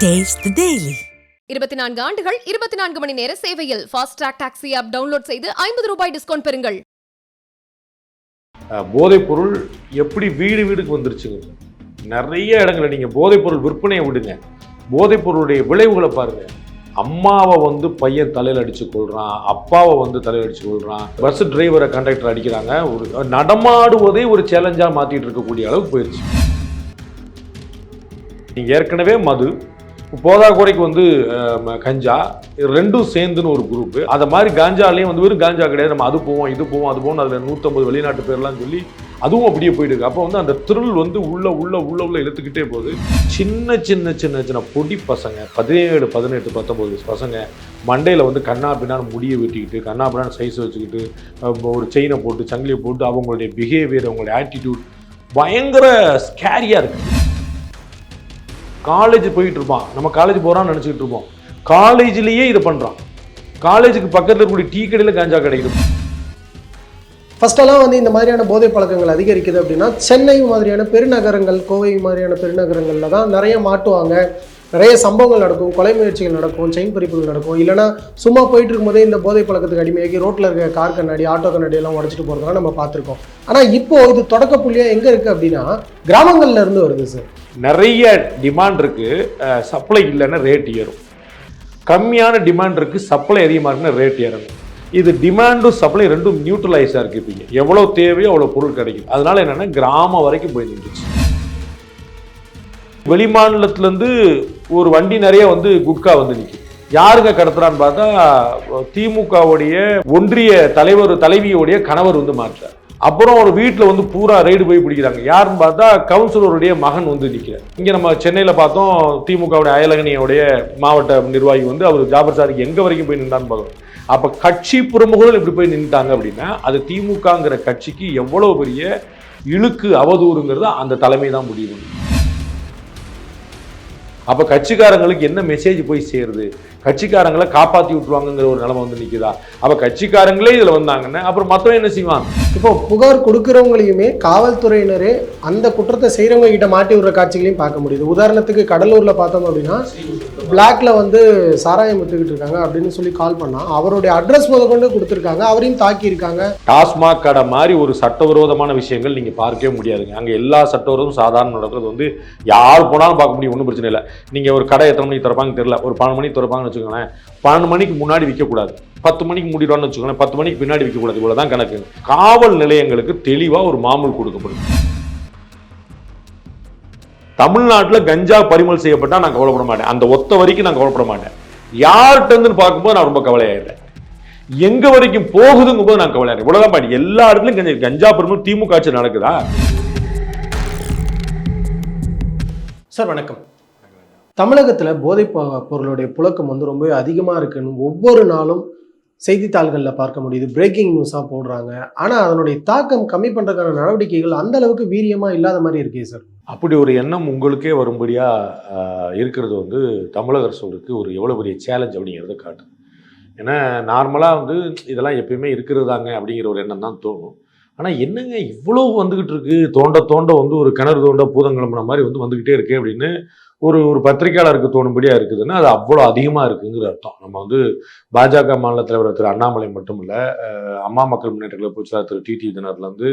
The Daily. இருபத்தி நான்கு ஆண்டுகள் இருபத்தி நான்கு மணி நேர சேவையில் fast track taxi app download செய்து ஐம்பது ரூபாய் டிஸ்கவுண்ட் பெறுங்கள். அஹ், போதைப்பொருள் எப்படி வீடு வீடுக்கு வந்துருச்சுங்க? நிறைய இடங்களில் நீங்கள் போதைப்பொருள் விற்பனையை விடுங்க. போதைப்பொருளுடைய விளைவுகளை பாருங்க. அம்மாவை வந்து பையன் தலையில் அடிச்சு கொள்றான் அப்பாவை வந்து தலையில் அடிச்சு கொள்றான் பஸ் டிரைவரை கண்டக்டர் அடிக்கிறாங்க. ஒரு நடமாடுவதே ஒரு சேலஞ்சாக மாற்றிட்டு இருக்கக்கூடிய அளவுக்கு போயிடுச்சு நீங்கள் ஏற்கனவே மது போதாக்குறைக்கு வந்து ம- கஞ்சா இது ரெண்டும் சேர்ந்துன்னு ஒரு குரூப் அதை மாதிரி காஞ்சாலையும் வந்து வெறும் காஞ்சா கிடையாது. நம்ம அது போவோம் இது போவோம் அது போவோம் அதில் நூற்றம்பது வெளிநாட்டு பேர்லாம் சொல்லி அதுவும் அப்படியே போயிடுது அப்போ வந்து அந்த திருள் வந்து உள்ள உள்ள உள்ள உள்ள இழுத்துக்கிட்டே போகுது. சின்ன சின்ன சின்ன சின்ன பொடி பசங்க பதினேழு பதினெட்டு பத்தொம்பது வயசு பசங்க மண்டையில் வந்து கண்ணா பின்னான்னு முடியை வெட்டிக்கிட்டு கண்ணா பின்னான்னு சைஸ் வச்சுக்கிட்டு ஒரு செயினை போட்டு சங்கிலியை போட்டு அவங்களுடைய பிஹேவியர் அவங்களுடைய ஆட்டிடியூட் பயங்கர ஸ்கேரியாக இருக்குது காலேஜ் போயிட்டு இருப்பான் நம்ம காலேஜ் போகிறான்னு நினச்சிக்கிட்டு இருப்போம். காலேஜ்லேயே இதை பண்ணுறான் காலேஜுக்கு பக்கத்தில் இருக்கக்கூடிய டீ கடையில் காஞ்சா கிடைக்கும் ஃபஸ்ட்டெல்லாம் வந்து இந்த மாதிரியான போதை பழக்கங்கள் அதிகரிக்குது அப்படின்னா சென்னை மாதிரியான பெருநகரங்கள் கோவை மாதிரியான பெருநகரங்களில் தான் நிறைய மாட்டுவாங்க. நிறைய சம்பவங்கள் நடக்கும் கொலை முயற்சிகள் நடக்கும் செயின் பறிப்புகள் நடக்கும். இல்லைனா சும்மா போயிட்டு இருக்கும்போதே இந்த போதை பழக்கத்துக்கு அடிமையாகி ரோட்டில் இருக்க கார் கண்ணாடி ஆட்டோ கண்ணாடி எல்லாம் உடச்சிட்டு போகிறதெல்லாம் நம்ம பார்த்துருக்கோம். ஆனால் இப்போது இது தொடக்க புள்ளியாக எங்கே இருக்குது அப்படின்னா கிராமங்களில் இருந்து வருது சார் நிறைய டிமாண்ட் இருக்குது சப்ளை இல்லைன்னா ரேட் ஏறும். கம்மியான டிமாண்ட் இருக்குது சப்ளை அதிகமாக இருக்குன்னா ரேட் ஏறணும் இது டிமாண்டும் சப்ளை ரெண்டும் நியூட்ரலைஸாக இருக்குது இப்போ எவ்வளோ தேவையோ அவ்வளோ பொருள் கிடைக்கும். அதனால் என்னென்னா கிராமம் வரைக்கும் போய் நின்றுச்சு. வெளிமாநிலத்துலேருந்து ஒரு வண்டி நிறைய வந்து குட்கா வந்து நிற்கும் யாருங்க கடத்துறான்னு பார்த்தா திமுகவுடைய ஒன்றிய தலைவர் தலைவியோடைய கணவர் வந்து மாற்றார். அப்புறம் ஒரு வீட்டில் வந்து பூரா ரைடு போய் பிடிக்கிறாங்க. யாருன்னு பார்த்தா கவுன்சிலருடைய மகன் வந்து நிற்கிறார் இங்கே நம்ம சென்னையில் பார்த்தோம் திமுகவுடைய அயலகனியோடைய மாவட்ட நிர்வாகி வந்து அவர் ஜாபர் சாருக்கு எங்கே வரைக்கும் போய் நின்றான்னு பார்க்கணும். அப்போ கட்சி பிரமுகர்கள் இப்படி போய் நின்றுட்டாங்க அப்படின்னா அது திமுகங்கிற கட்சிக்கு எவ்வளோ பெரிய இழுக்கு அவதூறுங்கிறத அந்த தலைமை தான் முடிவு அப்போ கட்சிக்காரங்களுக்கு என்ன மெசேஜ் போய் சேருது? கட்சிக்காரங்களை காப்பாற்றி விட்டுருவாங்கங்கிற ஒரு நிலைமை வந்து நிற்குதா அப்போ கட்சிக்காரங்களே இதில் வந்தாங்கன்னா அப்புறம் மற்றவன் என்ன செய்வான் இப்போ புகார் கொடுக்குறவங்களையுமே காவல்துறையினரே அந்த குற்றத்தை செய்கிறவங்க கிட்ட மாட்டி விடுற காட்சிகளையும் பார்க்க முடியுது. உதாரணத்துக்கு கடலூரில் பார்த்தோம் அப்படின்னா பிளாக்ல வந்து சாராயம் வித்துக்கிட்டு இருக்காங்க அப்படின்னு சொல்லி கால் பண்ணா அவருடைய அட்ரஸ் முதற்கொண்டு கொடுத்துருக்காங்க அவரையும் தாக்கியிருக்காங்க. டாஸ்மாக் கடை மாதிரி ஒரு சட்டவிரோதமான விஷயங்கள் நீங்கள் பார்க்கவே முடியாதுங்க. அங்கே எல்லா சட்டவிரோதமும் சாதாரண நடக்கிறது வந்து யார் போனாலும் பார்க்க முடியும் ஒன்றும் பிரச்சனை இல்லை. நீங்கள் ஒரு கடை எத்தனை மணிக்கு திறப்பாங்க தெரியல. ஒரு பன்னெண்டு மணிக்கு திறப்பாங்கன்னு வச்சுக்கோங்களேன். பன்னெண்டு மணிக்கு முன்னாடி விற்கக்கூடாது பத்து மணிக்கு முடிடுவான்னு வச்சுக்கோங்களேன். பத்து மணிக்கு பின்னாடி விற்கக்கூடாது இவ்வளோ தான் கணக்கு. காவல் நிலையங்களுக்கு தெளிவாக ஒரு மாமூல் கொடுக்கப்படும். தமிழ்நாட்டில் கஞ்சா பறிமுதல் செய்யப்பட்டால் நான் கவலைப்பட மாட்டேன். அந்த ஒத்த வரைக்கும் நான் கவலைப்பட மாட்டேன். யார்கிட்டருந்துன்னு பார்க்கும்போது நான் ரொம்ப கவலையாயிடுறேன் எங்க வரைக்கும் போகுதுங்கும் போது நான் கவலையாயிடுறேன் இவ்வளவுதான் பாடி எல்லா இடத்துலயும் கஞ்சா கஞ்சா பறிமுதல் திமுக ஆட்சி நடக்குதா? சார் வணக்கம். தமிழகத்தில் போதைப் பொருளுடைய புழக்கம் வந்து ரொம்ப அதிகமாக இருக்குன்னு ஒவ்வொரு நாளும் செய்தித்தாள்களில் பார்க்க முடியுது. பிரேக்கிங் நியூஸாக போடுறாங்க. ஆனால் அதனுடைய தாக்கம் கம்மி பண்ணுறதுக்கான நடவடிக்கைகள் அந்த அளவுக்கு வீரியமாக இல்லாத மாதிரி இருக்கே சார் அப்படி ஒரு எண்ணம் உங்களுக்கே வரும்படியாக இருக்கிறது வந்து தமிழக அரசுக்கு ஒரு எவ்வளோ பெரிய சேலஞ்ச் அப்படிங்கிறத காட்டுது. ஏன்னா நார்மலாக வந்து இதெல்லாம் எப்பயுமே இருக்கிறதாங்க அப்படிங்கிற ஒரு எண்ணம் தான் தோணும். ஆனால் என்னங்க இவ்வளோ வந்துகிட்டு இருக்கு? தோண்ட தோண்ட வந்து ஒரு கிணறு தோண்ட பூதம் கிளம்புன மாதிரி வந்து வந்துகிட்டே இருக்கு அப்படின்னு ஒரு ஒரு பத்திரிக்கையாளருக்கு தோணும்படியா இருக்குதுன்னா அது அவ்வளோ அதிகமாக இருக்குங்கிற அர்த்தம். நம்ம வந்து பாஜக மாநில தலைவர் திரு அண்ணாமலை மட்டும் இல்லை அம்மா மக்கள் முன்னேற்ற கழக பொதுச்செயலாளர் திரு டிடி தினர்லேருந்து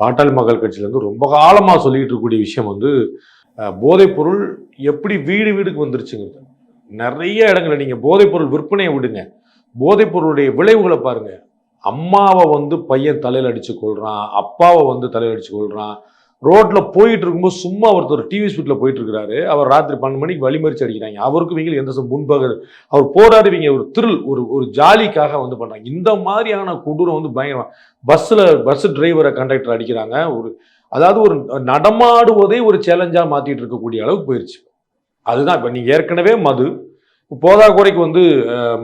பாட்டாளி மக்கள் கட்சியிலேருந்து ரொம்ப காலமாக சொல்லிக்கிட்டு இருக்கக்கூடிய விஷயம் வந்து போதைப்பொருள் எப்படி வீடு வீடுக்கு வந்துருச்சுங்கிறது. நிறைய இடங்களில் நீங்கள் போதைப்பொருள் விற்பனையை விடுங்க. போதைப்பொருளுடைய விளைவுகளை பாருங்கள் அம்மாவை வந்து பையன் தலையில் அடித்து கொள்கிறான் அப்பாவை வந்து தலையில் அடித்து கொள்கிறான் ரோட்டில் போயிட்டு இருக்கும்போது சும்மா ஒருத்தர் டிவி ஸ்பீட்டில் போயிட்டு இருக்கிறாரு. அவர் ராத்திரி பன்னெண்டு மணிக்கு வழிமறிச்சு அடிக்கிறாங்க. அவருக்கு இவங்க எந்த முன்பாக அவர் போராடி இவங்க ஒரு திருள் ஒரு ஒரு ஜாலிக்காக வந்து பண்ணுறாங்க இந்த மாதிரியான கொடூரம் வந்து பயங்கரமா பஸ்ஸில் பஸ் டிரைவரை கண்டக்டர் அடிக்கிறாங்க. ஒரு அதாவது ஒரு நடமாடுவதே ஒரு சேலஞ்சாக மாற்றிட்டு இருக்கக்கூடிய அளவுக்கு போயிடுச்சு அதுதான் இப்போ நீங்கள் ஏற்கனவே மது போதா குறைக்கு வந்து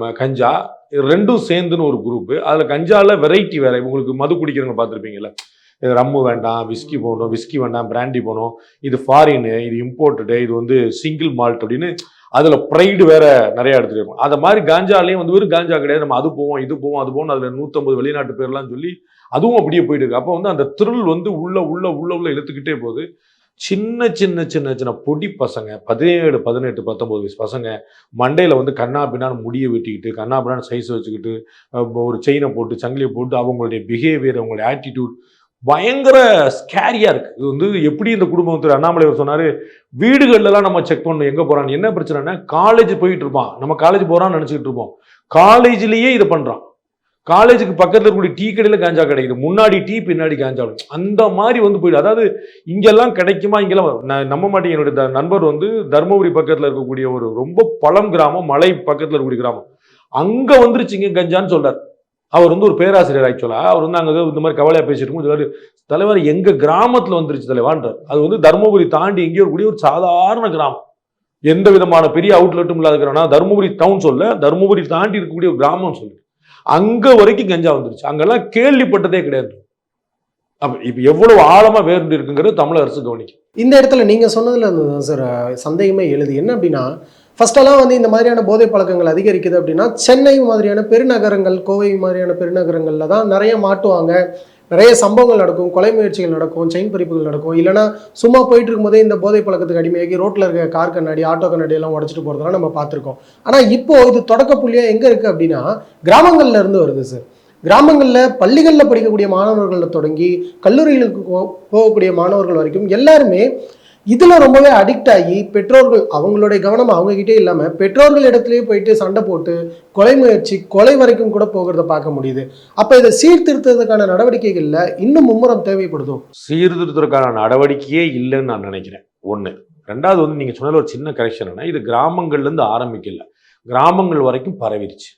ம- கஞ்சா ரெண்டும் சேர்ந்துன்னு ஒரு குரூப்பு அதில் கஞ்சாவில் வெரைட்டி வேறு. உங்களுக்கு மது குடிக்கிறவங்க பார்த்துருப்பீங்களா இது ரம்மு வேண்டாம் விஸ்கி போகணும் விஸ்கி வேண்டாம் பிராண்டி போகணும் இது ஃபாரின் இது இம்போர்ட்டடு இது வந்து சிங்கிள் மால்ட் அப்படின்னு அதில் ப்ரைடு வேற நிறைய எடுத்துகிட்டு இருக்கும் அந்த மாதிரி காஞ்சாலையும் வந்து வெறும் காஞ்சா கிடையாது. நம்ம அது போவோம் இது போவோம் அது போவோம் அதில் நூற்றம்பது வெளிநாட்டு பேர்லாம் சொல்லி அதுவும் அப்படியே போயிட்டு இருக்கு. அப்போ வந்து அந்த திருள் வந்து உள்ள உள்ள உள்ள உள்ள இழுத்துக்கிட்டே போகுது. சின்ன சின்ன சின்ன சின்ன பொடி பசங்க பதினேழு பதினெட்டு பத்தொம்போது வயசு பசங்க மண்டையில் வந்து கண்ணா பின்னான்னு முடியை வெட்டிக்கிட்டு கண்ணா பின்னான்னு சைஸ் வச்சுக்கிட்டு ஒரு செயினை போட்டு சங்கிலியை போட்டு அவங்களுடைய பிஹேவியர் அவங்களுடைய ஆட்டிடியூட் பயங்கர ஸ்கேரியாக இருக்குது இது வந்து எப்படி இந்த குடும்பம் திரு அண்ணாமலை சொன்னார் வீடுகள்லாம் நம்ம செக் பண்ணணும் எங்கே போகிறான்னு என்ன பிரச்சனைனா காலேஜ் போயிட்டு இருப்பான். நம்ம காலேஜ் போகிறான்னு நினச்சிக்கிட்டு இருப்போம். காலேஜ்லேயே இது பண்ணுறான் காலேஜுக்கு பக்கத்தில் இருக்கக்கூடிய டீ கடையில் காஞ்சா கிடைக்குது. முன்னாடி டீ பின்னாடி காஞ்சா. அந்த மாதிரி வந்து போயிடும் அதாவது இங்கெல்லாம் கிடைக்குமா இங்கெல்லாம் நான் நம்ப மாட்டேன். என்னுடைய நண்பர் வந்து தருமபுரி பக்கத்தில் இருக்கக்கூடிய ஒரு ரொம்ப பழம் கிராமம் மலை பக்கத்தில் இருக்கக்கூடிய கிராமம். அங்கே வந்துருச்சுங்க கஞ்சான்னு சொல்றார். அவர் வந்து ஒரு பேராசிரியர் ஆக்சுவலா. அவர் வந்து அங்கே இந்த மாதிரி கவலையாக பேசிட்டு இருக்கும் தலைவர் எங்கள் கிராமத்தில் வந்துருச்சு தலைவான்றார் அது வந்து தருமபுரி தாண்டி எங்கேயோ இருக்கக்கூடிய ஒரு சாதாரண கிராமம். எந்த விதமான பெரிய அவுட்லெட்டும் இல்லாத கிராமம். தருமபுரி டவுன் சொல்ல தருமபுரி தாண்டி இருக்கக்கூடிய ஒரு கிராமம் சொல்லு அங்க வரைக்கும் கஞ்சா வந்துருச்சு. அங்கெல்லாம் கேள்விப்பட்டதே கிடையாது. அப்ப இப்ப எவ்வளவு ஆழமா வேர்ந்து இருக்குங்கிறது தமிழக அரசு கவனிக்கும். இந்த இடத்துல நீங்கள் சொன்னதில் இருந்து சார் சந்தேகமே எழுது. என்ன அப்படின்னா ஃபர்ஸ்டெல்லாம் வந்து இந்த மாதிரியான போதை பழக்கங்கள் அதிகரிக்குது அப்படின்னா சென்னை மாதிரியான பெருநகரங்கள் கோவை மாதிரியான பெருநகரங்களில் தான் நிறைய மாட்டுவாங்க. நிறைய சம்பவங்கள் நடக்கும் கொலை முயற்சிகள் நடக்கும் செயின் பறிப்புகள் நடக்கும். இல்லைன்னா சும்மா போயிட்டு இருக்கும்போதே இந்த போதை பழக்கத்துக்கு அடிமையாகி ரோட்டில் இருக்க கார் கண்ணாடி ஆட்டோ கண்ணாடி எல்லாம் உடச்சிட்டு போகிறதெல்லாம் நம்ம பார்த்துருக்கோம். ஆனால் இப்போ இது தொடக்க புள்ளியாக எங்கே இருக்குது அப்படின்னா கிராமங்களில் இருந்து வருது சார் கிராமங்களில் பள்ளிகளில் படிக்கக்கூடிய மாணவர்களில் தொடங்கி கல்லூரிகளுக்கு போ- போகக்கூடிய மாணவர்கள் வரைக்கும் எல்லாருமே இதில் ரொம்பவே அடிக்ட் ஆகி பெற்றோர்கள் அவங்களுடைய கவனம் அவங்ககிட்டே இல்லாமல் பெற்றோர்கள் இடத்துலையே போயிட்டு சண்டை போட்டு கொலை முயற்சி கொலை வரைக்கும் கூட போகிறத பார்க்க முடியுது. அப்போ இதை சீர்திருத்ததுக்கான நடவடிக்கைகளில் இன்னும் மும்முரம் தேவைப்படுதோ? சீர்திருத்தத்துக்கான நடவடிக்கையே இல்லைன்னு நான் நினைக்கிறேன். ஒன்று ரெண்டாவது வந்து நீங்கள் சொன்னதில் ஒரு சின்ன கரெக்ஷன் என்ன இது கிராமங்கள்லேருந்து ஆரம்பிக்கல. கிராமங்கள் வரைக்கும் பரவிடுச்சு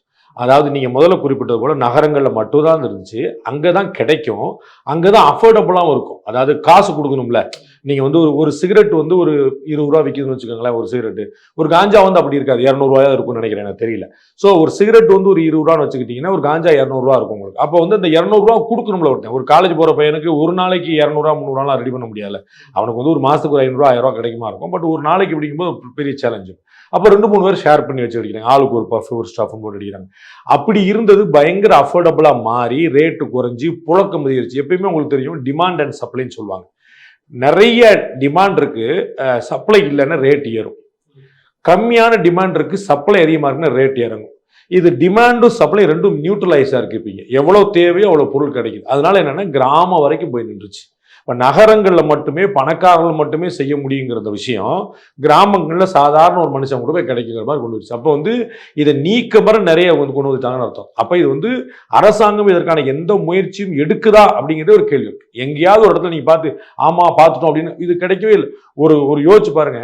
அதாவது நீங்கள் முதல்ல குறிப்பிட்டது போல் நகரங்களில் மட்டும்தான் இருந்துச்சு. அங்கே தான் கிடைக்கும். அங்கே தான் அஃபோர்டபுளாகவும் இருக்கும். அதாவது காசு கொடுக்கணும்ல. நீங்கள் வந்து ஒரு ஒரு சிகரெட் வந்து ஒரு இருபது ரூபா விற்கிதுன்னு வச்சுக்கோங்களேன் ஒரு சிகரெட்டு. ஒரு காஞ்சா வந்து அப்படி இருக்காது. இரநூறுவாயா இருக்கும்னு நினைக்கிறேன் எனக்கு தெரியல. ஸோ ஒரு சிகரெட் வந்து ஒரு இருபது ரூபான்னு வச்சுக்கிட்டிங்கன்னா ஒரு காஞ்சா இரநூறுவா இருக்கும் உங்களுக்கு. அப்போ வந்து அந்த இரநூறுவா கொடுக்கணும்ல ஒருத்தன். ஒரு காலேஜ் போகிற பையனுக்கு ஒரு நாளைக்கு இரநூறுவா முந்நூறுவாலாம் ரெடி பண்ண முடியல அவனுக்கு வந்து ஒரு மாதத்துக்கு ஒரு ஐநூறுரூவா ஆயிரம் ரூபா கிடைக்குமா இருக்கும். பட் ஒரு நாளைக்கு பிடிக்கும்போது பெரிய சேலஞ்சு அப்போ ரெண்டு மூணு பேர் ஷேர் பண்ணி வச்சு அடிக்கிறாங்க ஆளுக்கு ஒரு பஃப் ஒரு ஸ்டாஃபும் போட்டு அடிக்கிறாங்க. அப்படி இருந்தது பயங்கர அஃபோர்டபுளாக மாறி ரேட்டு குறைஞ்சி புழக்கம் அதிகரிச்சு எப்பயுமே உங்களுக்கு தெரியும் டிமாண்ட் அண்ட் சப்ளைன்னு சொல்லுவாங்க. நிறைய டிமாண்ட் இருக்கு சப்ளை இல்லைன்னா ரேட் ஏறும். கம்மியான டிமாண்ட் இருக்கு சப்ளை அதிகமாக இருக்குன்னா ரேட் இறங்கும். இது டிமாண்டும் சப்ளை ரெண்டும் நியூட்ரலைஸாக இருக்கு இப்போ எவ்வளோ தேவையோ அவ்வளோ பொருள் கிடைக்குது. அதனால என்னென்னா கிராமம் வரைக்கும் போய் நின்றுச்சு. இப்போ நகரங்களில் மட்டுமே பணக்காரர்கள் மட்டுமே செய்ய முடியுங்கிற விஷயம் கிராமங்களில் சாதாரண ஒரு மனுஷன் கூட போய் கிடைக்கிற மாதிரி கொண்டு வச்சு அப்போ வந்து இதை நீக்க மாதிரி நிறைய வந்து கொண்டு வந்துட்டாங்கன்னு அர்த்தம். அப்போ இது வந்து அரசாங்கம் இதற்கான எந்த முயற்சியும் எடுக்குதா அப்படிங்கிறதே ஒரு கேள்வி இருக்கு. எங்கேயாவது ஒரு இடத்துல நீங்கள் பார்த்து ஆமாம் பார்த்துட்டோம் அப்படின்னு இது கிடைக்கவே இல்லை. ஒரு ஒரு யோசிச்சு பாருங்க.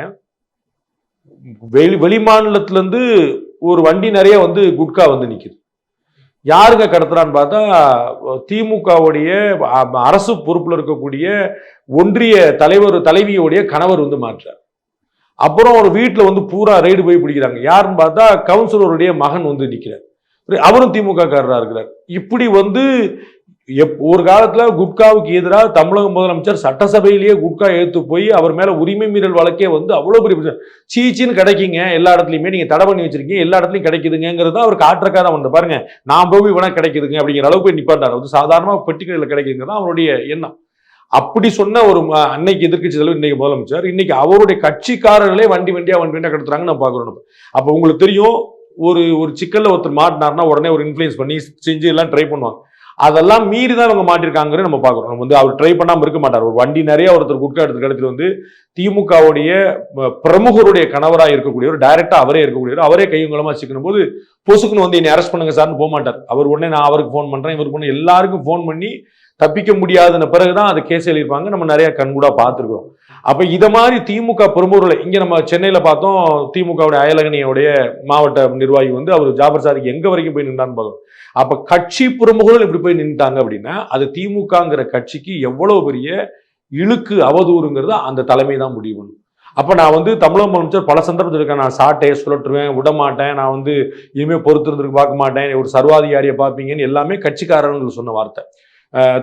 வெளி வெளி ஒரு வண்டி நிறைய வந்து குட்கா வந்து நிற்கிது யாருங்க கடத்துறான்னு பார்த்தா திமுகவுடைய அரசு பொறுப்பில் இருக்கக்கூடிய ஒன்றிய தலைவர் தலைவியோடைய கணவர் வந்து மாற்றார். அப்புறம் ஒரு வீட்டில் வந்து பூரா ரைடு போய் பிடிக்கிறாங்க. யாருன்னு பார்த்தா கவுன்சிலருடைய மகன் வந்து நிற்கிறார் அவரும் திமுக காரராக இருக்கிறார். இப்படி வந்து எப் ஒரு காலத்தில் குட்காவுக்கு எதிராக தமிழக முதலமைச்சர் சட்டசபையிலேயே குட்கா எடுத்து போய் அவர் மேலே உரிமை மீறல் வழக்கே வந்து அவ்வளோ பெரிய பிரச்சனை. சீச்சின்னு கிடைக்குங்க எல்லா இடத்துலையுமே நீங்கள் தடை பண்ணி வச்சிருக்கீங்க எல்லா இடத்துலையும் கிடைக்குதுங்கிறது அவர் காட்டுறக்காக வந்து. பாருங்க நான் போய் இவனா கிடைக்குதுங்க அப்படிங்கிற அளவுக்கு போய் நிப்பாட்டார். வந்து சாதாரணமாக பெட்டிக்கடையில் கிடைக்குதுங்கிறது தான் அவருடைய எண்ணம். அப்படி சொன்ன ஒரு அன்னைக்கு எதிர்க்கட்சி தலைவர் இன்னைக்கு முதலமைச்சர் இன்னைக்கு அவருடைய கட்சிக்காரர்களே வண்டி வண்டியாக வண்டி வண்டியாக கடத்துறாங்க நான் பார்க்குறோம் அப்போ உங்களுக்கு தெரியும் ஒரு ஒரு சிக்கலில் ஒருத்தர் மாட்டினார்னா உடனே ஒரு இன்ஃப்ளூயன்ஸ் பண்ணி செஞ்சு எல்லாம் ட்ரை பண்ணுவாங்க. அதெல்லாம் மீறி தான் இவங்க மாட்டிருக்காங்கன்னு நம்ம பார்க்குறோம். நம்ம வந்து அவர் ட்ரை பண்ணாமல் இருக்க மாட்டார். ஒரு வண்டி நிறைய ஒருத்தர் குட்கா எடுத்து கிடைச்சிட்டு வந்து திமுகவுடைய பிரமுகருடைய கணவராக இருக்கக்கூடியவர் டைரக்டா அவரே இருக்கக்கூடியவர் அவரே கையுங்களமாக சிக்கணும் போது பொசுக்குன்னு வந்து என்னை அரெஸ்ட் பண்ணுங்க சார்னு போக மாட்டார். அவர் உடனே நான் அவருக்கு ஃபோன் பண்ணுறேன் இவருக்கு பண்ண எல்லாருக்கும் ஃபோன் பண்ணி தப்பிக்க முடியாதுன பிறகுதான் அது கேஸ் எழுதியிருப்பாங்க. நம்ம நிறையா கண்கூடாக பார்த்துருக்கோம் அப்போ இதை மாதிரி திமுக பிரமுகர்களை இங்கே நம்ம சென்னையில் பார்த்தோம் திமுகவுடைய அயலகனியோடைய மாவட்ட நிர்வாகி வந்து அவர் ஜாபர் சாதிக்கு எங்கே வரைக்கும் போய் நின்றான்னு பார்க்கணும். அப்போ கட்சி பிரமுகர்கள் இப்படி போய் நின்றுட்டாங்க அப்படின்னா அது திமுகங்கிற கட்சிக்கு எவ்வளோ பெரிய இழுக்கு அவதூறுங்கிறத அந்த தலைமை தான் முடிவு பண்ணும். அப்போ நான் வந்து தமிழக முதலமைச்சர் பல சந்தர்ப்பத்தில் இருக்கேன். நான் சாட்டையை சுழற்றுவேன் விட மாட்டேன். நான் வந்து இனிமேல் பொறுத்திருந்துருக்கு பார்க்க மாட்டேன். ஒரு சர்வாதிகாரியை பார்ப்பீங்கன்னு எல்லாமே கட்சிக்காரர்கள் சொன்ன வார்த்தை.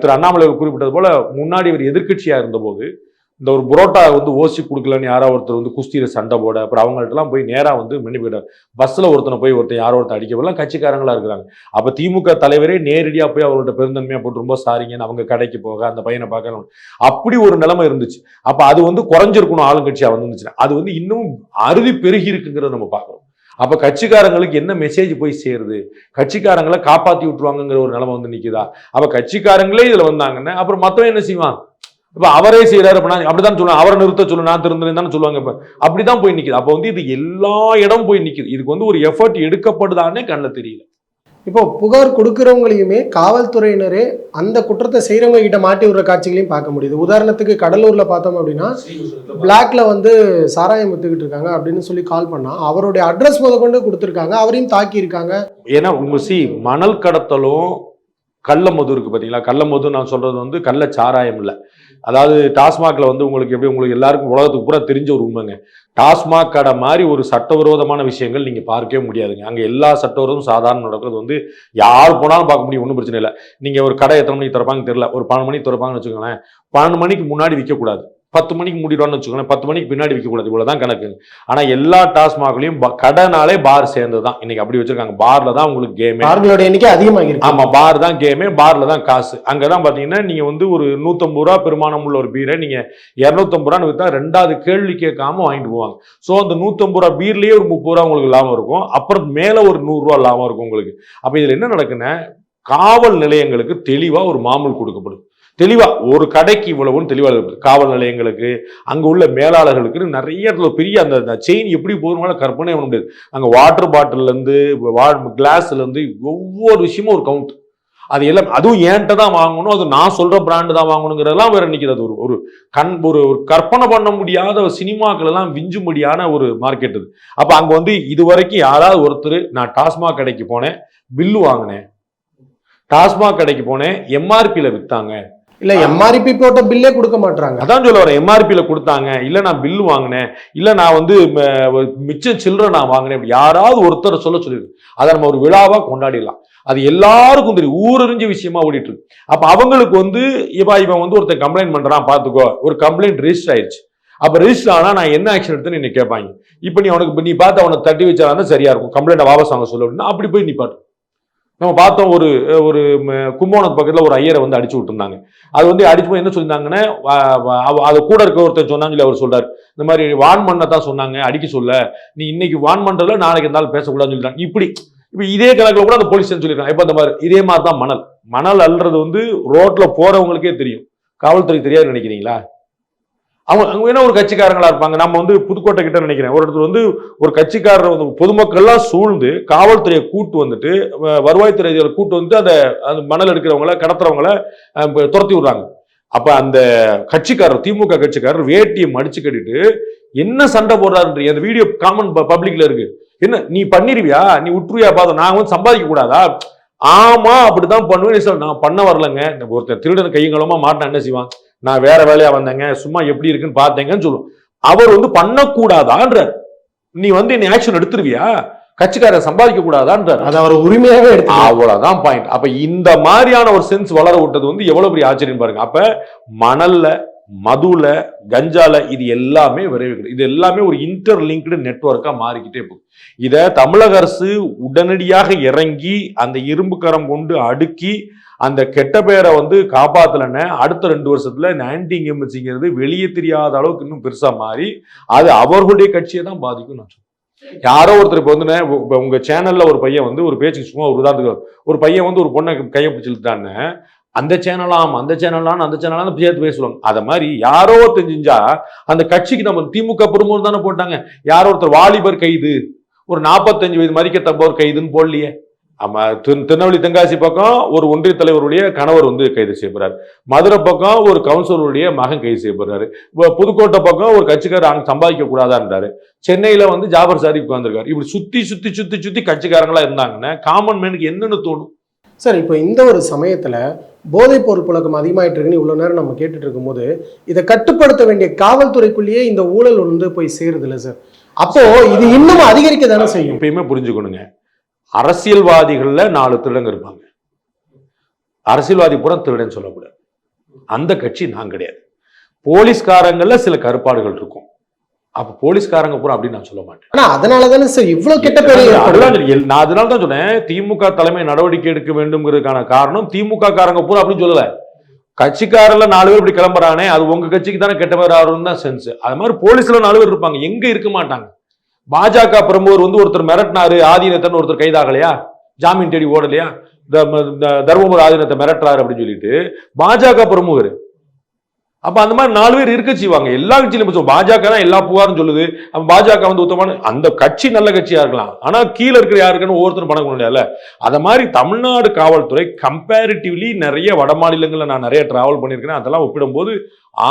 திரு அண்ணாமலை குறிப்பிட்டது போல முன்னாடி இவர் எதிர்கட்சியாக இருந்தபோது இந்த ஒரு புரோட்டா வந்து ஓசி கொடுக்கலன்னு யாரோ ஒருத்தர் வந்து குஸ்தியில் சண்டை போட அப்புறம் அவங்கள்ட்டலாம் போய் நேராக வந்து மன்னிப்பிட பஸ்ஸில் ஒருத்தனை போய் ஒருத்தன் யாரோ ஒருத்தர் அடிக்கலாம் கட்சிக்காரங்களா இருக்கிறாங்க. அப்போ திமுக தலைவரே நேரடியாக போய் அவர்கள்ட்ட பெருந்தன்மையாக போட்டு ரொம்ப சாரிங்கன்னு அவங்க கடைக்கு போக அந்த பையனை பார்க்கணும் அப்படி ஒரு நிலைமை இருந்துச்சு. அப்போ அது வந்து குறைஞ்சிருக்கணும் ஆளுங்கட்சியாக வந்துருந்துச்சு அது வந்து இன்னும் அறுதி பெருகி இருக்குங்கிறத நம்ம பார்க்குறோம் அப்போ கட்சிக்காரங்களுக்கு என்ன மெசேஜ் போய் சேருது? கட்சிக்காரங்களை காப்பாற்றி விட்டுருவாங்கங்கிற ஒரு நிலைமை வந்து நிற்குதா அப்போ கட்சிக்காரங்களே இதில் வந்தாங்கன்னா அப்புறம் மற்றவன் என்ன செய்வான்? இப்போ அவரே செய்யறாரு அப்ப நான் அப்படிதான் சொல்லுவேன் அவரை நிறுத்த சொல்லு நான் திருந்துறேன் தானே சொல்லுவாங்க இப்போ. அப்படிதான் போய் நிக்குது. அப்போ வந்து இது எல்லா இடம் போய் நிக்குது. இதுக்கு வந்து ஒரு எஃபர்ட் எடுக்கப்படுதானே கண்ணில் தெரியல. இப்போ புகார் கொடுக்குறவங்களையுமே காவல்துறையினரே அந்த குற்றத்தை செய்கிறவங்க கிட்ட மாட்டி விடுற காட்சிகளையும் பார்க்க முடியுது. உதாரணத்துக்கு கடலூர்ல பார்த்தோம் அப்படின்னா பிளாக்ல வந்து சாராயம் வித்துக்கிட்டு இருக்காங்க அப்படின்னு சொல்லி கால் பண்ணா அவருடைய அட்ரஸ் முத கொண்டு கொடுத்துருக்காங்க அவரையும் தாக்கி இருக்காங்க ஏன்னா உங்க சி மணல் கடத்தலும் கள்ள மது இருக்கு பாத்தீங்களா? கள்ள மது நான் சொல்றது வந்து கள்ள சாராயம் இல்லை. அதாவது டாஸ்மாக்ல வந்து உங்களுக்கு எப்படி உங்களுக்கு எல்லாருக்கும் உலகத்துக்கு பூரா தெரிஞ்ச ஒரு உண்மைங்க. டாஸ்மாக் கடை மாதிரி ஒரு சட்டவிரோதமான விஷயங்கள் நீங்க பார்க்கவே முடியாதுங்க. அங்க எல்லா சட்டவிரோதமும் சாதாரண நடக்கிறது வந்து யார் போனாலும் பார்க்க முடியும் ஒன்றும் பிரச்சனை இல்லை. நீங்க ஒரு கடை எத்தனை மணிக்கு திறப்பாங்க தெரியல. ஒரு பன்னெண்டு மணிக்கு திறப்பாங்கன்னு வச்சுக்கோங்களேன். பன்னெண்டு மணிக்கு முன்னாடி விற்கக்கூடாது. பத்து மணிக்கு மூடிடுவான்னு வச்சுக்கோங்களேன். பத்து மணிக்கு பின்னாடி விற்கக்கூடாது. இவ்வளவுதான் கணக்கு. ஆனா எல்லா டாஸ்மாக்லயும் கடைனாலே பார் சேர்ந்து தான் இன்னைக்கு அப்படி வச்சிருக்காங்க. பார்ல தான் உங்களுக்கு கேமே பார்களோட எண்ணிக்கை அதிகமாகிருக்கு ஆமா பார் தான் கேமே பார்ல தான் காசு. அங்கதான் பாத்தீங்கன்னா நீங்க வந்து ஒரு நூத்தம்பது ரூபா பெருமானம் உள்ள ஒரு பீரை நீங்க இருநூத்தம்பது ரூபான்னு வித்தா ரெண்டாவது கேள்வி கேட்காம வாங்கிட்டு போவாங்க. சோ அந்த நூத்தம்பது ரூபா பீர்லயே ஒரு முப்பது ரூபா உங்களுக்கு லாபம் இருக்கும். அப்புறம் மேல ஒரு நூறு ரூபா லாபம் இருக்கும் உங்களுக்கு. அப்ப இதுல என்ன நடக்குன்னா காவல் நிலையங்களுக்கு தெளிவா ஒரு மாமூல் கொடுக்கப்படும் தெளிவா ஒரு கடைக்கு இவ்வளவுன்னு தெளிவாக இருக்குது காவல் நிலையங்களுக்கு அங்கே உள்ள மேலாளர்களுக்கு நிறைய இடத்துல பெரிய அந்த செயின் எப்படி போதுனால கற்பனை பண்ண முடியாது. அங்கே வாட்டர் பாட்டில்லேருந்து வா கிளாஸ்லேருந்து ஒவ்வொரு விஷயமும் ஒரு கவுண்ட் அது எல்லாம் அதுவும் என்கிட்ட தான் வாங்கணும் அது நான் சொல்ற பிராண்டு தான் வாங்கணுங்கிறதெல்லாம் வேற நிற்கிறது ஒரு ஒரு கண் ஒரு ஒரு கற்பனை பண்ண முடியாத சினிமாக்கள் எல்லாம் விஞ்சும்படியான ஒரு மார்க்கெட் இது அப்போ அங்கே வந்து இது வரைக்கும் யாராவது ஒருத்தர் நான் டாஸ்மாக் கடைக்கு போனேன் பில்லு வாங்கினேன். டாஸ்மாக் கடைக்கு போனேன் எம்ஆர்பியில் விற்றாங்க இல்ல எம்ஆர்பி போட்ட பில்லே கொடுக்க மாட்டாங்க அதான் சொல்ல வரேன். எம்ஆர்பியில கொடுத்தாங்க. இல்ல நான் பில்லு வாங்கினேன். இல்ல நான் வந்து மிச்சம் சில்லறை நான் வாங்கினேன் இப்படி யாராவது ஒருத்தர் சொல்ல சொல்லிருக்கு அதை நம்ம ஒரு விழாவா கொண்டாடிடலாம். அது எல்லாருக்கும் தெரியும். ஊரறிஞ்ச விஷயமா ஓடிட்டு இருக்கு அப்ப அவங்களுக்கு வந்து இவன் இவன் வந்து ஒருத்தன் கம்ப்ளைண்ட் பண்றான் பாத்துக்கோ. ஒரு கம்ப்ளைண்ட் ரெஜிஸ்டர் ஆயிடுச்சு அப்ப ரெஜிஸ்டர் ஆனா நான் என்ன ஆக்ஷன் எடுத்தேன்னு என்ன கேட்பாங்க. இப்ப நீ அவனுக்கு நீ பார்த்து அவனை தட்டி வச்சாதான் சரியா இருக்கும். கம்ப்ளைண்ட் வாபஸ் வாங்க சொல்ல அப்படின்னா. அப்படி போய் நிப்பாட்டு. நம்ம பார்த்தோம் ஒரு ஒரு கும்பகோணத்து பக்கத்தில் ஒரு ஐயரை வந்து அடிச்சு விட்டுருந்தாங்க. அது வந்து அடிச்சு போய் என்ன சொல்லியிருந்தாங்கன்னா அது கூட இருக்க ஒருத்தர் சொன்னாங்க இல்ல அவர் சொல்றாரு. இந்த மாதிரி வான் பண்ண தான் சொன்னாங்க அடிக்க சொல்ல. நீ இன்னைக்கு வான் பண்றதுல நாளைக்கு இருந்தாலும் பேசக்கூடாதுன்னு சொல்லிட்டாங்க இப்படி இப்போ இதே கணக்கில் கூட அந்த போலீஸ் சொல்லியிருக்காங்க. இப்போ இந்த மாதிரி? இதே மாதிரி தான் மணல். மணல் அல்றது வந்து ரோட்டில் போகிறவங்களுக்கே தெரியும். காவல்துறை தெரியாது நினைக்கிறீங்களா? அவங்க அவங்க என்ன ஒரு கட்சிக்காரங்களா இருப்பாங்க? நம்ம வந்து புதுக்கோட்டை கிட்ட நினைக்கிறேன். ஒரு இடத்துல வந்து ஒரு கட்சிக்காரர் வந்து பொதுமக்கள்லாம் சூழ்ந்து காவல்துறையை கூட்டு வந்துட்டு வருவாய்த்துறை கூட்டு வந்து அந்த அந்த மணல் எடுக்கிறவங்கள கடத்துறவங்கள துரத்தி விடுறாங்க. அப்ப அந்த கட்சிக்காரர் திமுக கட்சிக்காரர் வேட்டியை மடிச்சு கட்டிட்டு என்ன சண்டை போடுறாருன்ற அந்த வீடியோ காமன் பப்ளிக்ல இருக்கு. என்ன நீ பண்ணிருவியா? நீ உற்றுவியா? பார்த்தோம் நான் வந்து சம்பாதிக்க கூடாதா? ஆமா அப்படிதான் பண்ணுவேன் நான் பண்ண வரலங்க. இந்த ஒருத்தர் திருடன் கையங்களமா மாட்டினா என்ன செய்வான்? நான் வேற வேலையா வந்தேங்க சும்மா எப்படி இருக்குன்னு பார்த்தேங்கன்னு சொல்லுவோம் அவர் வந்து பண்ணக்கூடாதான்ற நீ வந்து என்ன ஆக்ஷன் எடுத்துருவியா? கட்சிக்காரர் சம்பாதிக்க கூடாதான்றார் அது அவர் உரிமையாவே எடுத்து அவ்வளவுதான் பாயிண்ட் அப்ப இந்த மாதிரியான ஒரு சென்ஸ் வளர விட்டது வந்து எவ்வளவு பெரிய ஆச்சரியம் பாருங்க. அப்ப மணல்ல மதுல கஞ்சால இது எல்லாமே விரைவு இது எல்லாமே ஒரு இன்டர் லிங்க்டு நெட்ஒர்க்கா மாறிக்கிட்டே போகுது. இத தமிழக அரசு உடனடியாக இறங்கி அந்த இரும்பு கரம் கொண்டு அடுக்கி அந்த கெட்ட பேரை வந்து காப்பாத்தலன்னு அடுத்த ரெண்டு வருஷத்தில் இந்த எம்எஸ்சிங்கிறது வெளியே தெரியாத அளவுக்கு இன்னும் பெருசாக மாறி அது அவர்களுடைய கட்சியை தான் பாதிக்கும் நான் சொல்றேன். யாரோ ஒருத்தர் இப்போ வந்து இப்போ உங்கள் சேனலில் ஒரு பையன் வந்து ஒரு பேச்சுக்கு சும்மா ஒரு உதாரணத்துக்கு ஒரு பையன் வந்து ஒரு பொண்ணை கையை பிடிச்சிருந்தான்னு அந்த சேனலாம் அந்த சேனலாம் அந்த சேனலாம் சேர்த்து பேசுவாங்க அதை மாதிரி யாரோ ஒருத்தர் செஞ்சா அந்த கட்சிக்கு நம்ம திமுக பெரும்போது தானே போட்டாங்க. யாரோ ஒருத்தர் வாலிபர் கைது ஒரு நாற்பத்தஞ்சு வயது மதிக்கத்தப்பவர் கைதுன்னு போடலையே. ஆமா திரு- திருநெல்வேலி தென்காசி பக்கம் ஒரு ஒன்றிய தலைவருடைய கணவர் வந்து கைது செய்யப்படுறாரு. மதுரை பக்கம் ஒரு கவுன்சிலருடைய மகன் கைது செய்யப்படுறாரு. புதுக்கோட்டை பக்கம் ஒரு கட்சிக்காரர் அங்க சம்பாதிக்க கூடாதான்றாரு. சென்னையில வந்து ஜாபர் சாதிக் உட்கார்ந்திருக்காரு. இப்படி சுத்தி சுத்தி சுத்தி சுத்தி கட்சிக்காரங்களா இருந்தாங்கன்னா காமன் மேனுக்கு என்னன்னு தோணும்? சார் இப்போ இந்த ஒரு சமயத்துல போதைப் பொருள் புழக்கம் அதிகமாயிட்டு இருக்குன்னு இவ்வளவு நேரம் நம்ம கேட்டுட்டு இருக்கும்போது இதை கட்டுப்படுத்த வேண்டிய காவல்துறைக்குள்ளேயே இந்த ஊழல் வந்து போய் சேருது இல்ல சார்? அப்போ இது இன்னும் அதிகரிக்க தானே செய்யும்? எப்பயுமே புரிஞ்சுக்கணுங்க. அரசியல்வாதிகள்ல நாலு திருடங்க இருப்பாங்க. அரசியல்வாதி பூரா திருடன் சொல்லக்கூடாது. அந்த கட்சி நான் கிடையாது. போலீஸ்காரங்கள்ல சில கருப்பாடுகள் இருக்கும். அப்ப போலீஸ்காரங்க பூரா அப்படின்னு நான் சொல்ல மாட்டேன். ஆனா அதனால தானே சார் இவ்வளவு கெட்ட பேர் நான் அதனால தான் சொன்னேன். திமுக தலைமை நடவடிக்கை எடுக்க வேண்டும்ங்கிறதுக்கான காரணம் திமுக காரங்க பூரா அப்படின்னு சொல்லல. கட்சிக்காரர்ல நாலு பேர் இப்படி கிளம்புறானே அது உங்க கட்சிக்கு தானே கெட்டவர் ஆகணும் தான் சென்ஸ் அது மாதிரி போலீஸ்ல நாலு பேர் இருப்பாங்க. எங்க இருக்க மாட்டாங்க? பாஜக பிரமுகர் வந்து ஒருத்தர் மிரட்டினாரு ஆதீனத்தன் ஒருத்தர் கைதாகலையா? ஜாமீன் தேடி ஓடலையா? த- தர்மபுரி ஆதீனத்தை மிரட்டுறாரு அப்படின்னு சொல்லிட்டு பாஜக பிரமுகர் அப்ப அந்த மாதிரி நாலு பேர் இருக்க செய்வாங்க. எல்லா கட்சியிலும் பாஜக தான் எல்லா புகாரும் சொல்லுது. அப்ப பாஜக வந்து உத்தமான அந்த கட்சி நல்ல கட்சியா இருக்கலாம். ஆனா கீழே இருக்கிற யாருக்குன்னு ஒவ்வொருத்தரும் பணம் முடியாதுல்ல? அத மாதிரி தமிழ்நாடு காவல்துறை கம்பேரிட்டிவ்லி நிறைய வட மாநிலங்கள்ல நான் நிறைய டிராவல் பண்ணியிருக்கேன். அதெல்லாம் ஒப்பிடும்போது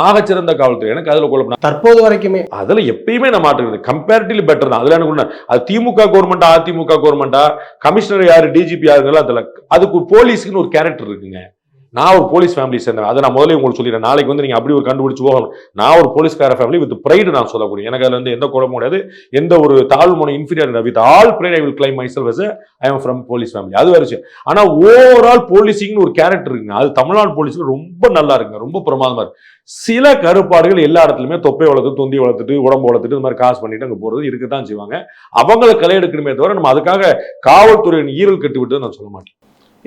ஆகச்சிறந்த காவல்துறை. எனக்கு அதுல குழப்பம் தற்போது வரைக்குமே. அதுல எப்பயுமே நான் மாட்டுறது கம்பேரிட்டிவ்லி பெட்டர் தான். அதுல எனக்கு அது திமுக கவர்மெண்டா அதிமுக கவர்மெண்டா கமிஷனர் யாரு டிஜிபி யாருங்களோ அதுல அதுக்கு போலீஸ்க்குன்னு ஒரு கேரக்டர் இருக்குங்க. நான் ஒரு போலீஸ் ஃபேமிலி சேர்ந்தேன் அதை நான் முதல்ல உங்களுக்கு சொல்லிடுறேன். நாளைக்கு வந்து நீங்க அப்படி ஒரு கண்டுபிடிச்சு போகணும். நான் ஒரு போலீஸ்கார ஃபேமிலி வித் ப்ரைடு நான் சொல்லக்கூடிய. எனக்கு அதுல வந்து எந்த குழப்பம் கிடையாது. எந்த ஒரு தாழ்மனை inferior with all pride I will claim my selves I am from police family அது வேற விஷயம். ஆனா ஓவரால் போலீசிங்னு ஒரு கேரக்டர் இருக்குங்க. அது தமிழ்நாடு போலீஸ்ல ரொம்ப நல்லா இருக்குங்க. ரொம்ப பிரமாதமா இருக்கு. சில கருப்பாடுகள் எல்லா இடத்துலயுமே தொப்பை வளர்த்து தொந்தி வளர்த்துட்டு உடம்பு வளர்த்துட்டு இந்த மாதிரி காசு பண்ணிட்டு அங்க போறது இருக்கத்தான் செய்வாங்க. அவங்களை களை எடுக்கணுமே தவிர நம்ம அதுக்காக காவல்துறையின் ஈரல் கட்டி விட்டு நான் சொல்ல மாட்டேன்.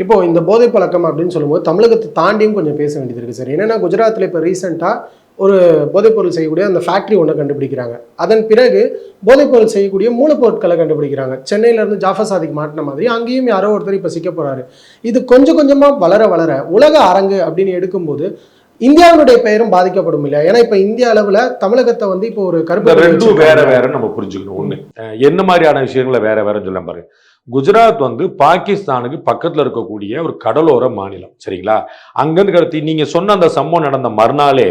இப்போ இந்த போதை பழக்கம் அப்படின்னு சொல்லும்போது தமிழகத்தை தாண்டியும் கொஞ்சம் பேச வேண்டியது இருக்கு சார். என்னன்னா குஜராத்தில் இப்போ ரீசெண்டாக ஒரு போதைப்பொருள் செய்யக்கூடிய அந்த ஃபேக்ட்ரி ஒன்று கண்டுபிடிக்கிறாங்க. அதன் பிறகு போதைப்பொருள் செய்யக்கூடிய மூலப்பொருட்களை கண்டுபிடிக்கிறாங்க. சென்னையில இருந்து ஜாஃபர் சாதிக் மாட்டின மாதிரி அங்கேயும் யாரோ ஒருத்தர் இப்போ சிக்க போறாரு. இது கொஞ்சம் கொஞ்சமாக வளர வளர உலக அரங்கு அப்படின்னு எடுக்கும்போது இந்தியாவினுடைய பெயரும் பாதிக்கப்படும் இல்லையா? ஏன்னா இப்போ இந்திய அளவில் தமிழகத்தை வந்து இப்போ ஒரு கருப்பு ரெண்டும் வேற வேறன்னு நம்ம புரிஞ்சுக்கணும் ஒண்ணு. என்ன மாதிரியான விஷயங்களை வேற வேறன்னு சொல்ல பாருங்க. குஜராத் வந்து பாகிஸ்தானுக்கு பக்கத்தில் இருக்கக்கூடிய ஒரு கடலோர மாநிலம் சரிங்களா? அங்கேருந்து கடத்தி நீங்கள் சொன்ன அந்த சம்பவம் நடந்த மறுநாளே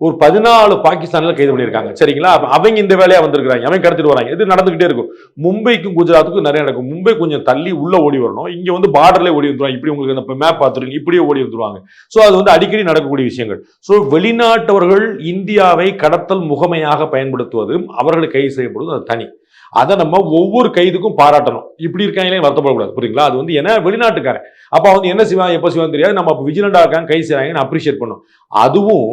ஒரு பதினாலு பாகிஸ்தானில் கைது பண்ணியிருக்காங்க சரிங்களா? அவங்க இந்த வேலையாக வந்திருக்கிறாங்க அவங்க கடத்திட்டு வராங்க. இது நடந்துகிட்டே இருக்கும். மும்பைக்கும் குஜராத்துக்கும் நிறைய நடக்கும். மும்பை கொஞ்சம் தள்ளி உள்ளே ஓடி வரணும். இங்கே வந்து பார்டர்லேயே ஓடி வந்துருவாங்க. இப்படி உங்களுக்கு அந்த மேப் பார்த்துருங்க இப்படியே ஓடி வந்துருவாங்க. ஸோ அது வந்து அடிக்கடி நடக்கக்கூடிய விஷயங்கள். ஸோ வெளிநாட்டவர்கள் இந்தியாவை கடத்தல் முகமையாக பயன்படுத்துவதும் அவர்கள் கைது செய்யப்படுவது அது தனி. அதை நம்ம ஒவ்வொரு கைதுக்கும் பாராட்டணும். இப்படி இருக்காங்களே வருத்தப்படக்கூடாது. புரியுங்களா அது வந்து ஏன்னா வெளிநாட்டுக்காரன். அப்போ வந்து என்ன செய்வாங்க எப்போ செய்வாங்க தெரியாது. நம்ம அப்போ விஜிலண்டா இருக்காங்க கை செய்றாங்கன்னு அப்ரிஷியேட் பண்ணும். அதுவும்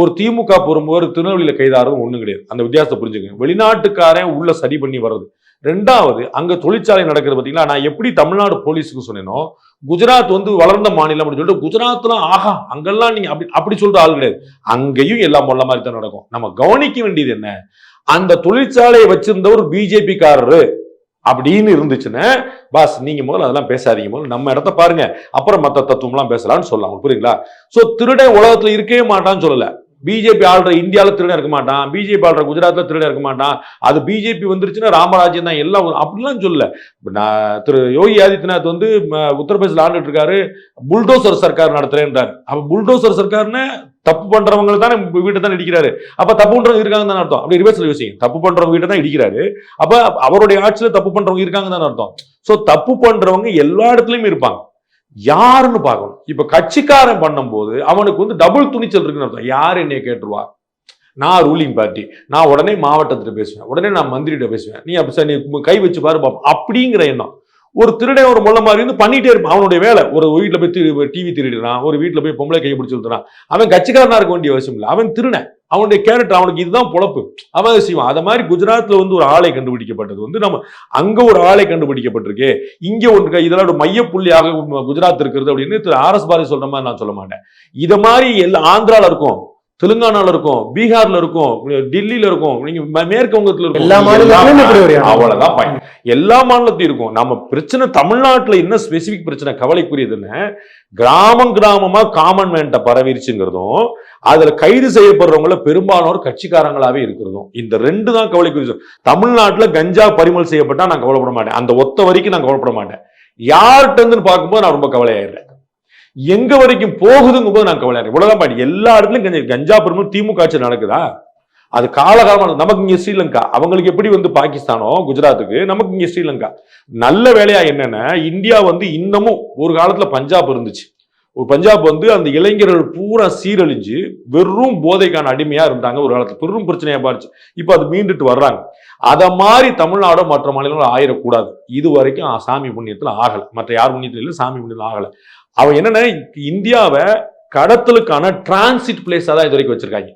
ஒரு திமுக பொறும்போது திருநெல்வேலியில் கைதாகிறது ஒன்றும் கிடையாது. அந்த வித்தியாசத்தை புரிஞ்சுக்கங்க. வெளிநாட்டுக்காரன் உள்ள சரி பண்ணி வர்றது. ரெண்டாவது அங்க தொழிற்சாலை நடக்கிறது பாத்தீங்களா? நான் எப்படி தமிழ்நாடு போலீஸுக்கு சொன்னேனோ குஜராத் வந்து வளர்ந்த மாநிலம் அப்படின்னு சொல்லிட்டு குஜராத்லாம் ஆஹா அங்கெல்லாம் நீங்க அப்படி அப்படி சொல்ற ஆள் கிடையாது. அங்கேயும் எல்லாம் மொல்ல மாதிரி தான் நடக்கும். நம்ம கவனிக்க வேண்டியது என்ன? அந்த தொழிற்சாலையை வச்சிருந்தவர் பிஜேபி காரரு அப்படின்னு இருந்துச்சுன்னா பாஸ் நீங்க முதல்ல அதெல்லாம் பேசாதீங்க. முதல்ல நம்ம இடத்த பாருங்க. அப்புறம் மற்ற தத்துவம்லாம் பேசலாம்னு சொல்லலாம். புரியுங்களா சோ திருடன் உலகத்துல இருக்கவே மாட்டான்னு சொல்லல. பிஜேபி ஆள்ற இந்தியாவில் திருடன் இருக்க மாட்டான். பிஜேபி ஆள்ற குஜராத்தில் திருடன் இருக்க மாட்டான். அது பிஜேபி வந்துருச்சுன்னா ராமராஜ்யம் தான் எல்லாம் அப்படிலாம் சொல்ல நான் திரு யோகி ஆதித்யநாத் வந்து உத்தரப்பிரதேசில் ஆண்டுட்டு இருக்காரு புல்டோசர் சர்க்கார் நடத்துறேன்றார். அப்போ புல்டோசர் சர்க்கார்னு தப்பு பண்றவங்க தானே வீட்டை தான் இடிக்கிறாரு. அப்ப தப்பு பண்றவங்க இருக்காங்க தான் அர்த்தம். அப்படி ரிவர்ஸ்ல யோசிங்க. தப்பு பண்றவங்க வீட்டை தான் இடிக்கிறாரு. அப்ப அவருடைய ஆட்சியில தப்பு பண்றவங்க இருக்காங்க தான் அர்த்தம். ஸோ தப்பு பண்றவங்க எல்லா இடத்துலயும் இருப்பாங்க. யாருன்னு பார்க்கணும். இப்ப கட்சிக்காரன் பண்ணும்போது அவனுக்கு வந்து டபுள் துணிச்சல் இருக்குன்னு அர்த்தம். யார் என்னைய கேட்டுருவா? நான் ரூலிங் பார்ட்டி நான் உடனே மாவட்டத்தில் பேசுவேன். உடனே நான் மந்திரிட்ட பேசுவேன். நீ அப்படி சார் நீ கை வச்சு பாரு பாப்போம். அப்படிங்கிற எண்ணம். ஒரு திருடன் ஒரு முள்ள மாதிரி இருந்து பண்ணிட்டே இருப்பான். அவனுடைய வேலை. ஒரு வீட்டில் போய் டிவி திருடுறான் ஒரு வீட்டில் போய் பொம்பளை கை பிடிச்சி விட்டுறான் அவன் கட்சிக்காரனா இருக்க வேண்டிய அவசியம் இல்லை. அவன் திருடன். அவனுடைய கேரக்டர் அவனுக்கு இதுதான் பொழப்பு. அவன் செய்வான்? அத மாதிரி குஜராத்தில் வந்து ஒரு ஆளை கண்டுபிடிக்கப்பட்டது. வந்து நம்ம அங்க ஒரு ஆளை கண்டுபிடிக்கப்பட்டிருக்கு. இங்க ஒன்று இதெல்லாம் ஒரு மையப்புள்ளியாக குஜராத் இருக்கிறது அப்படின்னு திரு ஆர் எஸ் பாரதி சொல்ற மாதிரி நான் சொல்ல மாட்டேன். இதை மாதிரி எல்லா ஆந்திரால இருக்கும். தெலுங்கானால இருக்கும் பீகார்ல இருக்கும் டெல்லியில இருக்கும் நீங்க மேற்கு வங்கத்துல இருக்கும். எல்லா மாநிலத்திலும். அவ்வளவுதான் பயன் எல்லா மாநிலத்திலும் இருக்கும். நம்ம பிரச்சனை தமிழ்நாட்டுல என்ன ஸ்பெசிபிக் பிரச்சனை கவலைக்குரியதுன்னு கிராமம் கிராமமா காமன் மேன்ட்ட பரவிருச்சுங்கிறதும் அதுல கைது செய்யப்படுறவங்கள பெரும்பாலானோர் கட்சிக்காரங்களாவே இருக்கிறதும் இந்த ரெண்டு தான் கவலைக்குரிய. தமிழ்நாட்டுல கஞ்சா பறிமுதல் செய்யப்பட்டா நான் கவலைப்பட மாட்டேன். அந்த ஒத்த வரைக்கும் நான் கவலைப்பட மாட்டேன். யார்கிட்ட பார்க்கும்போது நான் ரொம்ப கவலையாயிடுறேன். எங்க வரைக்கும் போகுதுங்கும் போது நான் கவலை இவ்வளவுதான் பாடி எல்லா இடத்துலயும் கஞ்சா கஞ்சா பறிமுதல் திமுக ஆட்சி நடக்குதா? அது காலகாலமா நமக்கு இங்க ஸ்ரீலங்கா. அவங்களுக்கு எப்படி வந்து பாகிஸ்தானோ குஜராத்துக்கு நமக்கு இங்க ஸ்ரீலங்கா. நல்ல வேலையா என்னன்னா இந்தியா வந்து இன்னமும் ஒரு காலத்துல பஞ்சாப் இருந்துச்சு. ஒரு பஞ்சாப் வந்து அந்த இளைஞர்கள் பூரா சீரழிஞ்சு வெறும் போதைக்கான அடிமையா இருந்தாங்க ஒரு காலத்துல. பெரும் பிரச்சனையா பாருச்சு இப்ப அது மீண்டுட்டு வர்றாங்க. அதை மாதிரி தமிழ்நாடோ மற்ற மாநிலங்களும் ஆயிடக்கூடாது இது வரைக்கும் சாமி புண்ணியத்துல ஆகல. மற்ற யார் புண்ணியத்துல இல்லை சாமி புண்ணியத்துல ஆகல. அவன் என்னன்னா இந்தியாவை கடத்தலுக்கான டிரான்சிட் பிளேஸாக தான் இது வரைக்கும் வச்சிருக்காங்க.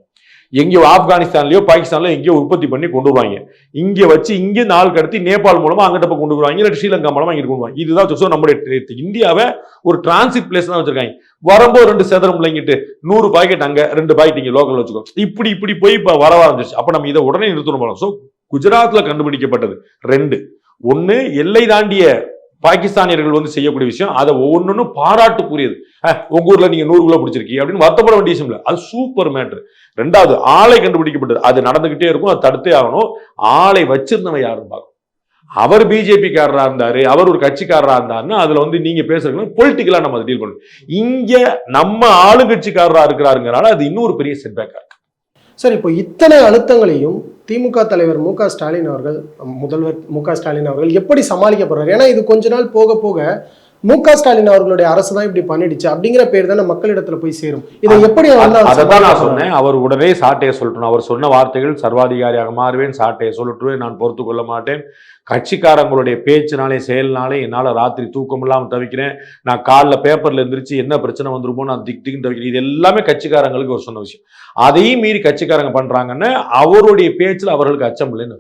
எங்கேயோ ஆப்கானிஸ்தான்லயோ பாகிஸ்தான்லயோ எங்கேயோ உற்பத்தி பண்ணி கொண்டு வருவாங்க. இங்கே வச்சு இங்கே நாள் கடத்தி நேபாள் மூலமா அங்கிட்ட கொண்டு வருவாங்க. இல்லை ஸ்ரீலங்கா மூலமா இங்கே கொண்டு வருவாங்க. இதுதான் சொசோ நம்முடைய இந்தியாவை ஒரு டிரான்சிட் பிளேஸ் தான் வச்சிருக்காங்க. வரும்போது ரெண்டு சதுரம் இல்லைங்கிட்டு நூறு பாக்கெட் அங்கே ரெண்டு பாக்கெட் இங்கே லோக்கல் வச்சுக்கோ. இப்படி இப்படி போய் இப்போ வர ஆரம்பிச்சிருச்சு. அப்போ நம்ம இதை உடனே நிறுத்தணும் போல ஸோ குஜராத்தில் கண்டுபிடிக்கப்பட்டது ரெண்டு. ஒன்று எல்லை தாண்டிய பாகிஸ்தானியர்கள் வந்து செய்யக்கூடிய விஷயம் அதை ஒவ்வொன்றும் பாராட்டுக்குரியது. உங்க ஊர்ல நீங்க நூறு கிலோ பிடிச்சிருக்கீங்க அப்படின்னு வருத்தப்பட வேண்டிய விஷயம் இல்லை. அது சூப்பர் மேட்ரு ரெண்டாவது ஆளை கண்டுபிடிக்கப்பட்டது. அது நடந்துகிட்டே இருக்கும் அது தடுத்தே ஆகணும். ஆளை வச்சிருந்தவன் யாருன்னு பார்க்கணும். அவர் பிஜேபி காரரா இருந்தாரு அவர் ஒரு கட்சிக்காரரா இருந்தாருன்னா அதுல வந்து நீங்க பேசுறது பொலிட்டிக்கலா நம்ம அதை டீல் பண்ணணும். இங்க நம்ம ஆளுங்கட்சிக்காரராக இருக்கிறாருங்கிறனால அது இன்னொரு பெரிய செட்பேக்காக இருக்குது சார் இப்போ இத்தனை அழுத்தங்களையும் திமுக தலைவர் மு க ஸ்டாலின் அவர்கள் முதல்வர் மு ஸ்டாலின் அவர்கள் எப்படி சமாளிக்க போறாரு? ஏன்னா இது கொஞ்ச நாள் போக போக மு க ஸ்டாலின் அவர்களுடைய அரசு தான் இப்படி பண்ணிடுச்சு அப்படிங்கிற பேர் தானே மக்களிடத்துல போய் சேரும். இதை எப்படி அவர் வந்து அவர் அதை தான் நான்? சொன்னேன். அவர் உடனே சாட்டையை சொல்லட்டும். அவர் சொன்ன வார்த்தைகள் சர்வாதிகாரியாக மாறுவேன் சாட்டையை சொல்லட்டுவேன் நான் பொறுத்து கொள்ள மாட்டேன். கட்சிக்காரங்களுடைய பேச்சினாலே செயல்னாலே என்னால் ராத்திரி தூக்கம் இல்லாமல் தவிக்கிறேன். நான் காலைல பேப்பர்ல எந்திரிச்சு என்ன பிரச்சனை வந்துருமோ நான் திக் திக்னு தவிக்கிறேன். இது எல்லாமே கட்சிக்காரங்களுக்கு ஒரு சொன்ன விஷயம். அதையும் மீறி கட்சிக்காரங்க பண்றாங்கன்னு அவருடைய பேச்சில் அவர்களுக்கு அச்சம் இல்லைன்னு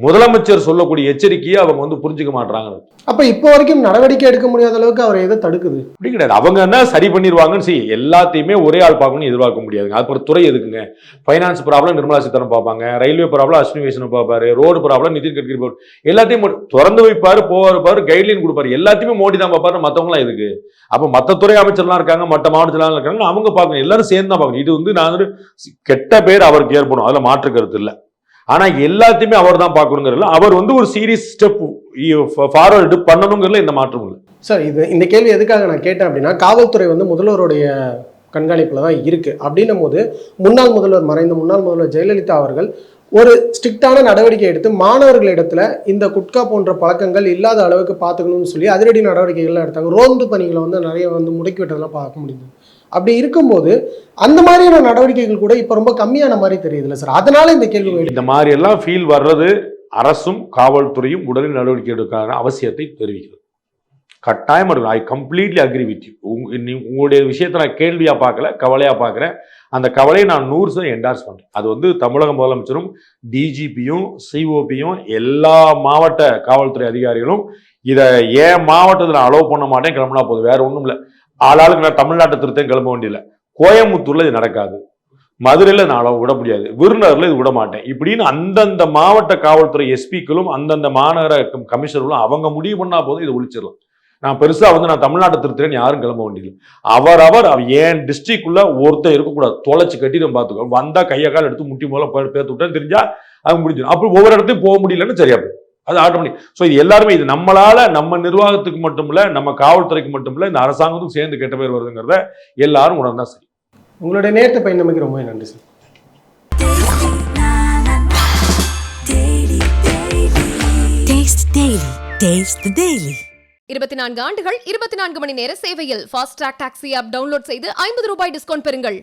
முதலமைச்சர் சொல்லக்கூடிய எச்சரிக்கையை அவங்க வந்து புரிஞ்சுக்க மாட்டாங்க அப்ப இப்போ வரைக்கும் நடவடிக்கை எடுக்க முடியாத அளவுக்கு அவரை எதை தடுக்குது. அப்படி கிடையாது. அவங்க என்ன சரி பண்ணிடுவாங்கன்னு see எல்லாத்தையுமே ஒரே ஆள் பார்க்கணும்னு எதிர்பார்க்க முடியாதுங்க. அப்புறம் துறை எதுக்குங்க? ஃபைனான்ஸ் ப்ராப்ளம் நிர்மலா சீதாராமன் பார்ப்பாங்க. ரயில்வே ப்ராப்ளம் அஸ்வினி வைஷ்ணவ் பார்ப்பாரு. ரோடு ப்ராப்ளம் நிதின் கட்கரி எல்லாத்தையும் திறந்து வைப்பாரு போவாரு பாரு கைட்லைன் கொடுப்பாரு. எல்லாத்தையுமே மோடி தான் பார்ப்பாரு. மற்றவங்களாம் எதுக்கு? அப்போ மற்ற துறை அமைச்சர்லாம் இருக்காங்க மற்ற மாவட்டத்திலாம் இருக்காங்க. அவங்க பார்க்கணும். எல்லாரும் சேர்ந்து தான் பார்க்கணும். இது வந்து நான் கெட்ட பேர் அவருக்கு ஏற்படும். அதில் மாற்று கருத்து இல்லை. ஆனால் எல்லாத்தையுமே அவர் தான் பார்க்கணுங்கிறதுல அவர் வந்து ஒரு சீரியஸ் ஸ்டெப் ஃபார்வர்டு பண்ணணுங்கிறதுல எந்த மாற்றம் இல்லை. சார் இது இந்த கேள்வி எதுக்காக நான் கேட்டேன் அப்படின்னா காவல்துறை வந்து முதல்வருடைய கண்காணிப்பில் தான் இருக்குது அப்படின்னும் போது முன்னாள் முதல்வர் மறைந்த முன்னாள் முதல்வர் ஜெயலலிதா அவர்கள் ஒரு ஸ்ட்ரிக்டான நடவடிக்கை எடுத்து மாணவர்களிடத்தில் இந்த குட்கா போன்ற பழக்கங்கள் இல்லாத அளவுக்கு பார்த்துக்கணும்னு சொல்லி அதிரடி நடவடிக்கைகள்லாம் எடுத்தாங்க. ரோந்து பணிகளை வந்து நிறைய வந்து முடக்கி விட்டதெல்லாம் பார்க்க முடியுது அப்படி இருக்கும்போது அந்த மாதிரியான நடவடிக்கைகள் கூட இப்போ ரொம்ப கம்மியான மாதிரி தெரியுதுல்ல சார். அதனால இந்த கேள்வி இந்த மாதிரி எல்லாம் ஃபீல் வர்றது அரசும் காவல்துறையும் உடனே நடவடிக்கை எடுக்கான அவசியத்தை தெரிவிக்கிறது. கட்டாயம் எடுக்கணும். I completely agree with you உங்களுடைய விஷயத்தை நான் கேள்வியா பார்க்கல கவலையா பார்க்குறேன். அந்த கவலையை நான் நூறு சதவீதம் என்டார்ஸ் பண்றேன். அது வந்து தமிழக முதலமைச்சரும் டிஜிபியும் சிஓபியும் எல்லா மாவட்ட காவல்துறை அதிகாரிகளும் இதை ஏன் மாவட்டத்தில் அலோவ் பண்ண மாட்டேன் கிளம்புனா போதும். வேற ஒன்றும் இல்லை. ஆளாளுக்கு நான் தமிழ்நாட்டை திருத்தம் கிளம்ப வேண்டியதில்லை. கோயம்புத்தூர்ல இது நடக்காது. மதுரையில் நான் அளவு விட முடியாது. விருதுநகர்ல இது விட மாட்டேன். இப்படின்னு அந்தந்த மாவட்ட காவல்துறை எஸ்பிக்களும் அந்தந்த மாநகர கமிஷனர்களும் அவங்க முடிவு பண்ணா போதும் இதை ஒழிச்சிடலாம். நான் பெருசா வந்து நான் தமிழ்நாட்டை திருத்துறேன்னு யாரும் கிளம்ப வேண்டியது அவரவர் ஏன் என் டிஸ்ட்ரிக்ட்குள்ள ஒருத்தர் இருக்கக்கூடாது. தொலைச்சி கட்டி நம்ம பார்த்துக்கோ வந்தால் கையை கால் எடுத்து முட்டி மூலம் பேர்த்து விட்டேன்னு தெரிஞ்சா அது முடிஞ்சிடும். அப்படி ஒவ்வொரு இடத்தையும் போக முடியலன்னு சரியா போயிடும். அது ஆட்டோமேட்டிக் ஸோ இது எல்லாருமே இது நம்மளால நம்ம நிர்வாகத்துக்கு மட்டும் இல்ல நம்ம காவல்துறைக்கு மட்டும் இல்ல இந்த அரசாங்கத்துக்கும் சேர்ந்து கெட்ட பேர் வருதுங்கிறத எல்லாரும் உணர்ந்தா சரி உங்களுடைய நேரத்தை பயணமைக்கு ரொம்ப நன்றி sir Taste Daily. Taste the Daily. இருபத்தி நான்கு ஆண்டுகள் இருபத்தி நான்கு மணி நேர சேவையில் fast track taxi app download செய்து ஐம்பது ரூபாய் டிஸ்கவுண்ட் பெறுங்கள்